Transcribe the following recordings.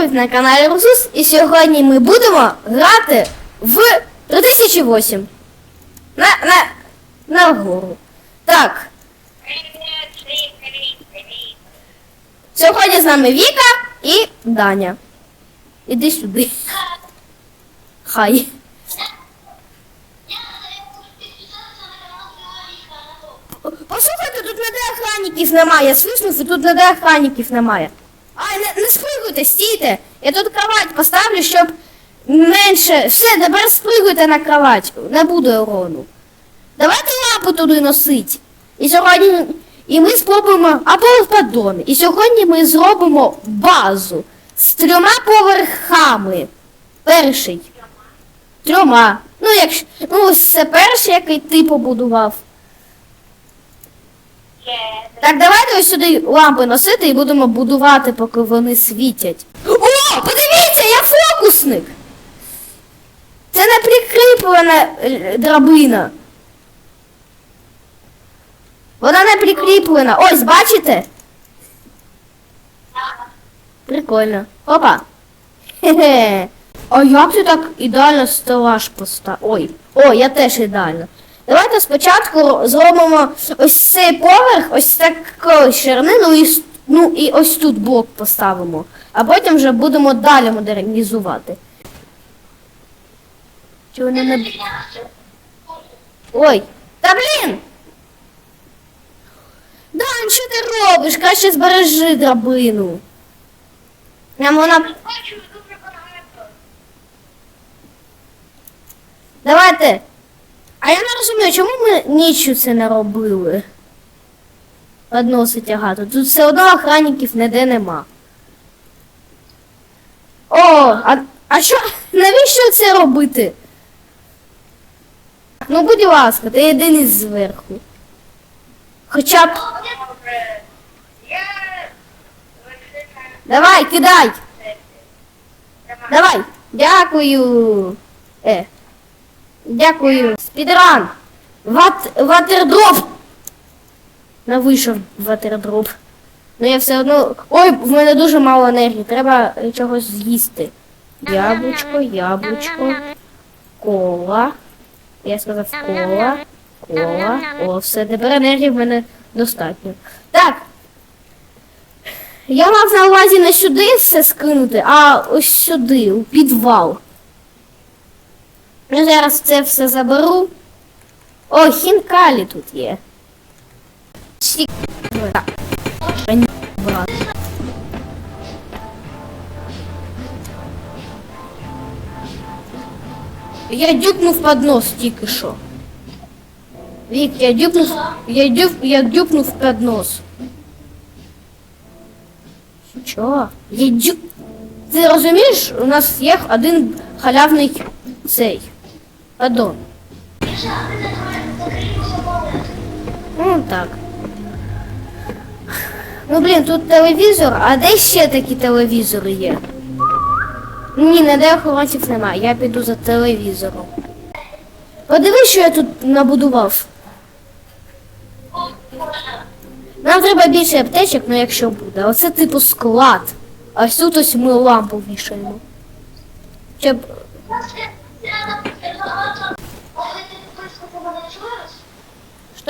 ви на каналі Русус, і сьогодні ми будемо грати в 3008. На, на, на гору. Так, сьогодні з нами Віка і Даня. Іди сюди. Хай. Послухайте, тут ніде охранників немає. Слышно, тут ніде охранників немає. Ай, не, не спригуйте, стійте. Я тут кровать поставлю, щоб менше. Все, тепер спригуйте на кровать. Не буде урону. Давайте лапу туди носить. І сьогодні. І ми спробуємо або в поддон. І сьогодні ми зробимо базу з трьома поверхами. Перший. Трьома. Ну, якщо. Ну, ось це перший, який ти побудував. Так, давайте ось сюди лампи носити і будемо будувати, поки вони світять. О, подивіться, я фокусник! Це не прикріплена е, драбина. Вона не прикріплена. Ось, бачите? Прикольно. Опа. Хе-хе. А як ти так ідеально стелаж постав? Ой, о, я теж ідеально. Давайте спочатку зробимо ось цей поверх, ось таку ширину і, ну, і ось тут блок поставимо. А потім вже будемо далі модернізувати. Чи вони не... Ой, та блін! Дан, що ти робиш? Краще збережи драбину. Нам вона... Давайте. А я не розумію, чому ми нічого це не робили? Односить тягати. Тут все одно охранників ніде нема. О, а, а що? Навіщо це робити? Ну, будь ласка, ти єдиний зверху. Хоча б. Давай, кидай! Давай! Дякую! Е. Дякую. Спідран. Ват, ватердроп. Не вийшов ватердроп. Ну я все одно. Ой, в мене дуже мало енергії. Треба чогось з'їсти. Яблучко, яблучко, кола. Я сказав кола. Кола. О, все, тепер енергії в мене достатньо. Так. Я мав на увазі не сюди все скинути, а ось сюди, у підвал. Я зараз це все заберу. О, хінкалі тут є. Сік-. Я дюпнув под нос тільки що. Вік, я дюпнув, я дюп, я дюпнув под нос. Що? Я дюп... Ти розумієш, у нас є один халявний цей. Адон. Ну так. Ну блін, тут телевізор, а де ще такі телевізори є? Ні, ніде охоронців немає, я піду за телевізором. Подивись, що я тут набудував. Нам треба більше аптечок, ну якщо буде. Оце типу склад. А ось ось ми лампу вішаємо. Щоб.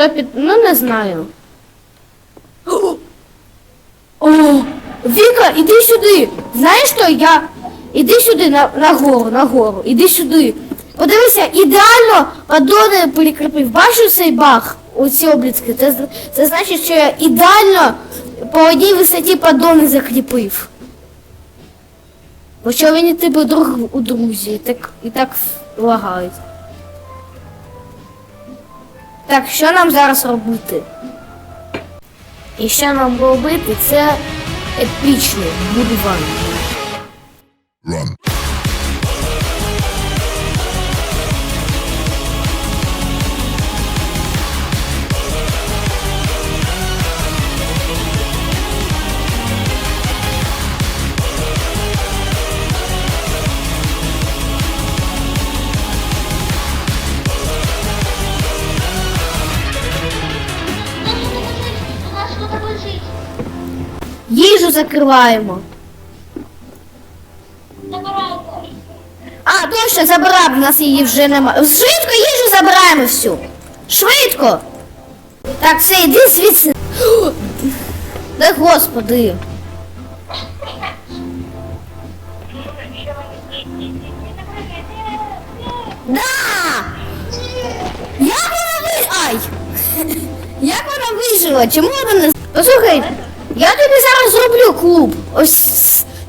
Що під. Ну не знаю. О, Віка, іди сюди. Знаєш що, я. Іди сюди на, на гору, на гору, іди сюди. Подивися, ідеально подони прикріпив. Бачиш цей баг? Оці обліцки. Це, це значить, що я ідеально по одній висоті подони закріпив. Бо що вони типу друг у друзі, так, і так лагають. Так, що нам зараз робити? І що нам робити, це епічне будування. Їжу закриваємо. А, точно, забрав, в нас її вже немає. Швидко їжу забираємо всю. Швидко. Так, все, йди звідси. Да господи. Да! Як вона ви... Ай! Як вона вижила? Чому вона не... Послухай, я тобі зараз зроблю клуб. Ось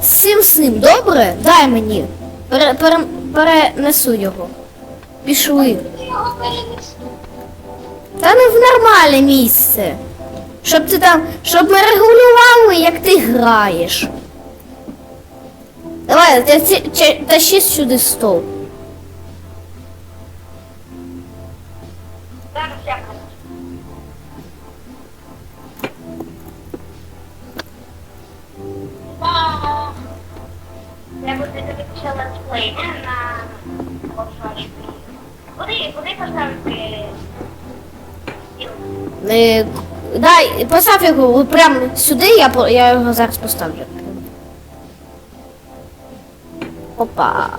з цим сим, добре? Дай мені. Пере, пере, перенесу його. Пішли. Та ну в нормальне місце. Щоб ти там, щоб ми регулювали, як ти граєш. Давай, тащи сюди стол. Я буду дивитися летсплей на посадку. Куди, куди поставити? Е, дай, постав його прямо сюди, я, я його зараз поставлю. Опа.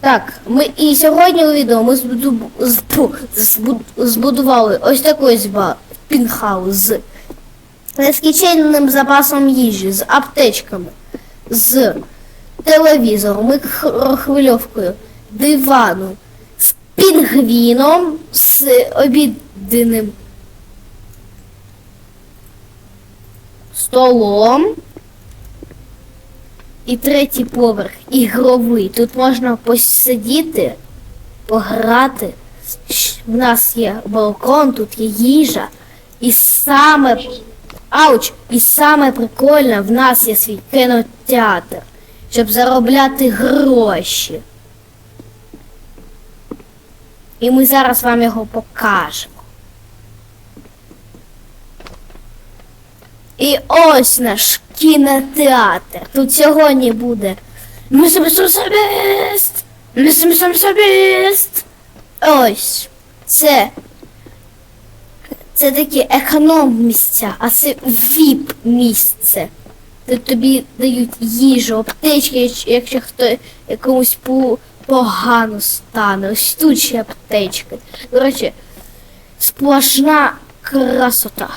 Так, ми і сьогодні у відео ми збуду, збу, збу- збудували ось такий зба пінхаус з нескінченним запасом їжі, з аптечками, з телевізором, мікрохвильовкою, диваном, з пінгвіном, з обідним столом. І третій поверх ігровий. Тут можна посидіти, пограти. В нас є балкон, тут є їжа. І саме ауч, і саме прикольне, в нас є свій кінотеатр, щоб заробляти гроші. І ми зараз вам його покажемо. І ось наш кінотеатр. Тут сьогодні буде Собіст! Ось. Це. Це такі економ місця, а це віп місце. Тут тобі дають їжу, аптечки, якщо- хто якомусь по- погано стане. Ось тут ще аптечки. До речі, сплошна красота.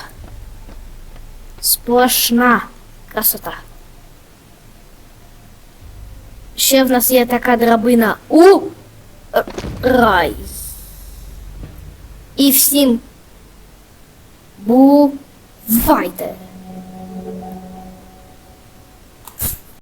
Сплошна красота. Ще в нас є така драбина у рай. І всім Boa. Weiter.